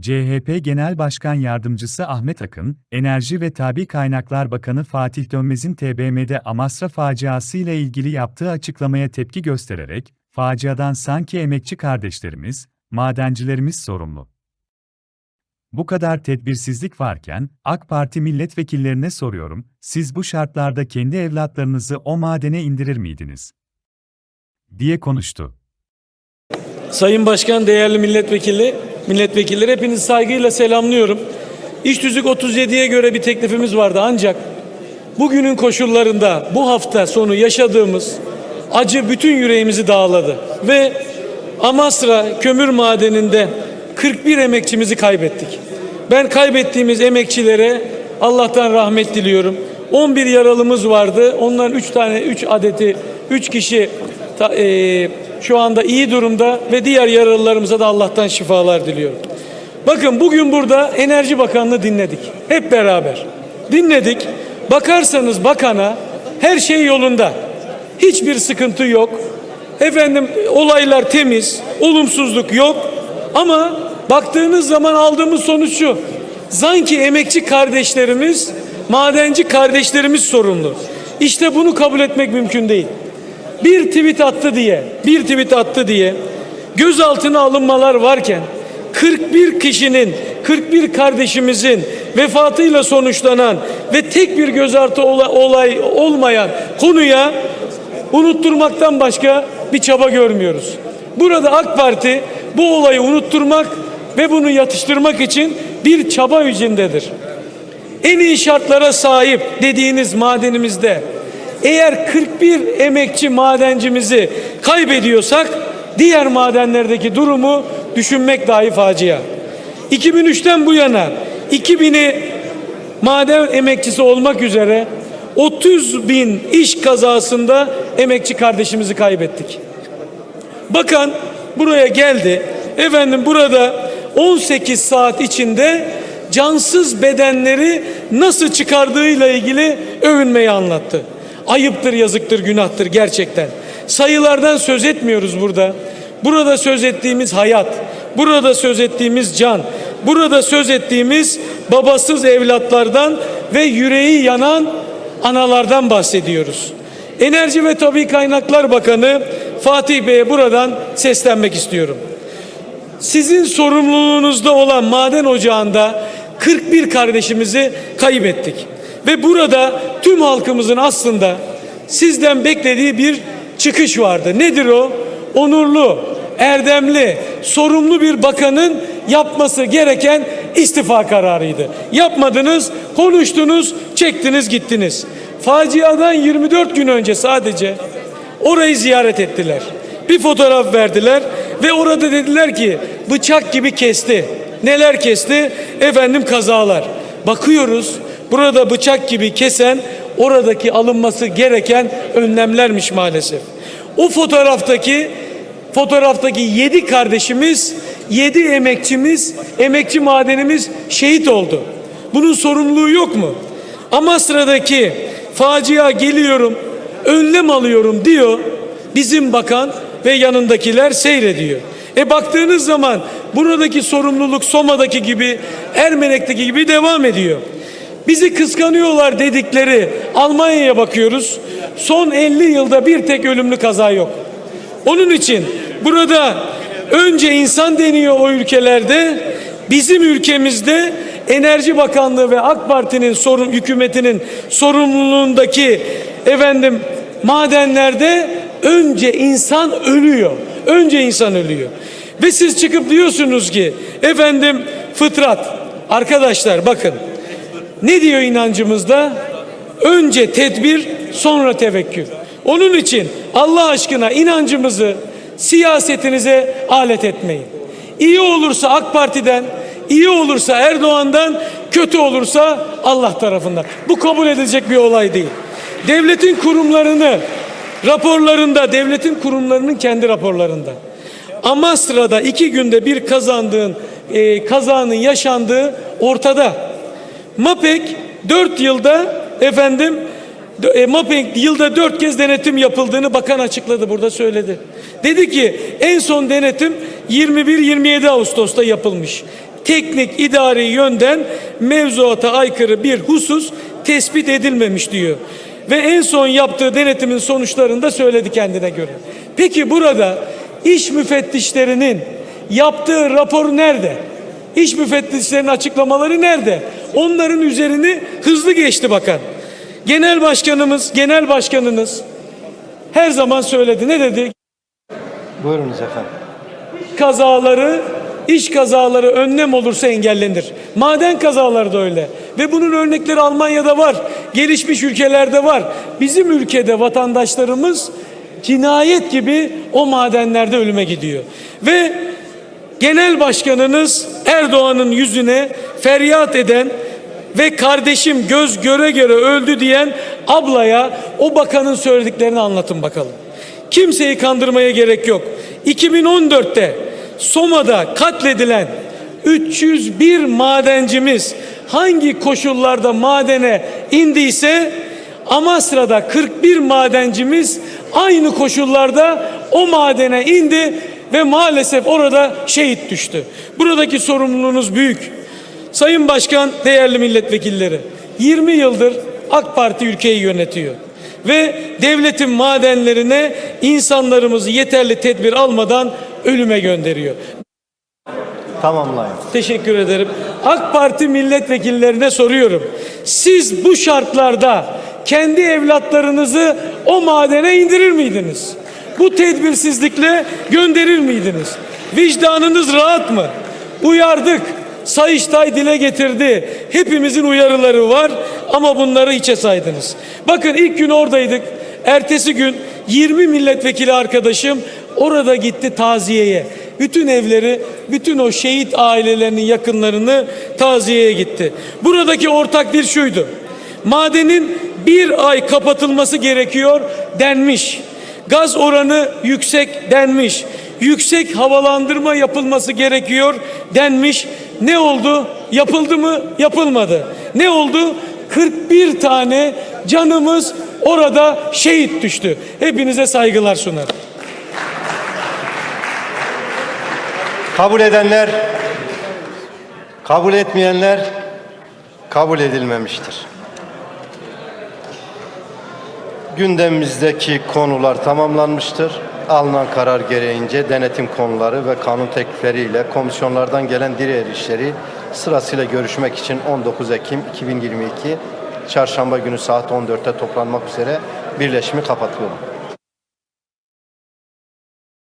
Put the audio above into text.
CHP Genel Başkan Yardımcısı Ahmet Akın, Enerji ve Tabi Kaynaklar Bakanı Fatih Dönmez'in TBMM'de Amasra faciası ile ilgili yaptığı açıklamaya tepki göstererek, faciadan sanki emekçi kardeşlerimiz, madencilerimiz sorumlu. Bu kadar tedbirsizlik varken, AK Parti milletvekillerine soruyorum, siz bu şartlarda kendi evlatlarınızı o madene indirir miydiniz? diye konuştu. Sayın Başkan, değerli milletvekili, milletvekilleri hepinizi saygıyla selamlıyorum. İş Tüzük 37'ye göre bir teklifimiz vardı ancak bugünün koşullarında bu hafta sonu yaşadığımız acı bütün yüreğimizi dağladı ve Amasra kömür madeninde 41 emekçimizi kaybettik. Ben kaybettiğimiz emekçilere Allah'tan rahmet diliyorum. 11 yaralımız vardı. Onların 3 tane 3 adeti 3 kişi ta- eee, şu anda iyi durumda ve diğer yaralılarımıza da Allah'tan şifalar diliyorum. Bakın bugün burada Enerji Bakanlığı dinledik. Hep beraber. Dinledik. Bakarsanız bakana her şey yolunda. Hiçbir sıkıntı yok. Efendim olaylar temiz, olumsuzluk yok. Ama baktığınız zaman aldığımız sonuç şu. Sanki emekçi kardeşlerimiz, madenci kardeşlerimiz sorumlu. İşte bunu kabul etmek mümkün değil bir tweet attı diye, bir tweet attı diye gözaltına alınmalar varken 41 kişinin, 41 kardeşimizin vefatıyla sonuçlanan ve tek bir gözaltı ola- olay olmayan konuya unutturmaktan başka bir çaba görmüyoruz. Burada AK Parti bu olayı unutturmak ve bunu yatıştırmak için bir çaba içindedir en iyi şartlara sahip dediğiniz madenimizde eğer 41 emekçi madencimizi kaybediyorsak diğer madenlerdeki durumu düşünmek dahi facia. 2003'ten bu yana 2000'i maden emekçisi olmak üzere 30 bin iş kazasında emekçi kardeşimizi kaybettik. Bakan buraya geldi. Efendim burada 18 saat içinde cansız bedenleri nasıl çıkardığıyla ilgili övünmeyi anlattı. Ayıptır, yazıktır, günahtır gerçekten. Sayılardan söz etmiyoruz burada. Burada söz ettiğimiz hayat, burada söz ettiğimiz can, burada söz ettiğimiz babasız evlatlardan ve yüreği yanan analardan bahsediyoruz. Enerji ve Tabi Kaynaklar Bakanı Fatih Bey'e buradan seslenmek istiyorum. Sizin sorumluluğunuzda olan maden ocağında 41 kardeşimizi kaybettik. Ve burada tüm halkımızın aslında sizden beklediği bir çıkış vardı. Nedir o? Onurlu, erdemli, sorumlu bir bakanın yapması gereken istifa kararıydı. Yapmadınız, konuştunuz, çektiniz gittiniz. Faciadan 24 gün önce sadece orayı ziyaret ettiler. Bir fotoğraf verdiler ve orada dediler ki bıçak gibi kesti. Neler kesti? Efendim kazalar. Bakıyoruz burada bıçak gibi kesen oradaki alınması gereken önlemlermiş maalesef. O fotoğraftaki fotoğraftaki yedi kardeşimiz, yedi emekçimiz, emekçi madenimiz şehit oldu. Bunun sorumluluğu yok mu? Amasra'daki facia geliyorum, önlem alıyorum diyor bizim bakan ve yanındakiler seyrediyor. E baktığınız zaman buradaki sorumluluk Soma'daki gibi, Ermenek'teki gibi devam ediyor. Bizi kıskanıyorlar dedikleri Almanya'ya bakıyoruz. Son 50 yılda bir tek ölümlü kaza yok. Onun için burada önce insan deniyor o ülkelerde, bizim ülkemizde Enerji Bakanlığı ve AK Parti'nin sorun hükümetinin sorumluluğundaki efendim madenlerde önce insan ölüyor. Önce insan ölüyor. Ve siz çıkıp diyorsunuz ki efendim fıtrat. Arkadaşlar bakın ne diyor inancımızda? Önce tedbir sonra tevekkül. Onun için Allah aşkına inancımızı siyasetinize alet etmeyin. İyi olursa AK Parti'den, iyi olursa Erdoğan'dan, kötü olursa Allah tarafından. Bu kabul edilecek bir olay değil. Devletin kurumlarını raporlarında, devletin kurumlarının kendi raporlarında. Amasra'da iki günde bir kazandığın, e, kazanın yaşandığı ortada. MAPEK 4 yılda efendim e, MAPEK yılda 4 kez denetim yapıldığını bakan açıkladı burada söyledi. Dedi ki en son denetim 21-27 Ağustos'ta yapılmış. teknik idari yönden mevzuata aykırı bir husus tespit edilmemiş diyor. Ve en son yaptığı denetimin sonuçlarında söyledi kendine göre. Peki burada iş müfettişlerinin yaptığı rapor nerede? İş müfettişlerinin açıklamaları nerede? Onların üzerini hızlı geçti bakan. Genel başkanımız, genel başkanınız her zaman söyledi. Ne dedi? Buyurunuz efendim. kazaları, iş kazaları önlem olursa engellenir. Maden kazaları da öyle. Ve bunun örnekleri Almanya'da var. Gelişmiş ülkelerde var. Bizim ülkede vatandaşlarımız cinayet gibi o madenlerde ölüme gidiyor. Ve genel başkanınız Erdoğan'ın yüzüne feryat eden ve kardeşim göz göre göre öldü diyen ablaya o bakanın söylediklerini anlatın bakalım. Kimseyi kandırmaya gerek yok. 2014'te Soma'da katledilen 301 madencimiz hangi koşullarda madene indiyse Amasra'da 41 madencimiz aynı koşullarda o madene indi ve maalesef orada şehit düştü. Buradaki sorumluluğunuz büyük. Sayın Başkan, değerli milletvekilleri, 20 yıldır AK Parti ülkeyi yönetiyor. Ve devletin madenlerine insanlarımızı yeterli tedbir almadan ölüme gönderiyor. Tamamlayın. Teşekkür ederim. AK Parti milletvekillerine soruyorum. Siz bu şartlarda kendi evlatlarınızı o madene indirir miydiniz? Bu tedbirsizlikle gönderir miydiniz? Vicdanınız rahat mı? Uyardık. Sayıştay dile getirdi. Hepimizin uyarıları var ama bunları hiçe saydınız. Bakın ilk gün oradaydık. Ertesi gün 20 milletvekili arkadaşım orada gitti taziyeye. Bütün evleri, bütün o şehit ailelerinin yakınlarını taziyeye gitti. Buradaki ortak bir şuydu. Madenin bir ay kapatılması gerekiyor denmiş. Gaz oranı yüksek denmiş. Yüksek havalandırma yapılması gerekiyor denmiş. Ne oldu? Yapıldı mı? Yapılmadı. Ne oldu? 41 tane canımız orada şehit düştü. Hepinize saygılar sunarım. Kabul edenler, kabul etmeyenler kabul edilmemiştir. Gündemimizdeki konular tamamlanmıştır. Alınan karar gereğince denetim konuları ve kanun teklifleriyle komisyonlardan gelen diğer işleri sırasıyla görüşmek için 19 Ekim 2022 Çarşamba günü saat 14'te toplanmak üzere birleşimi kapatıyorum.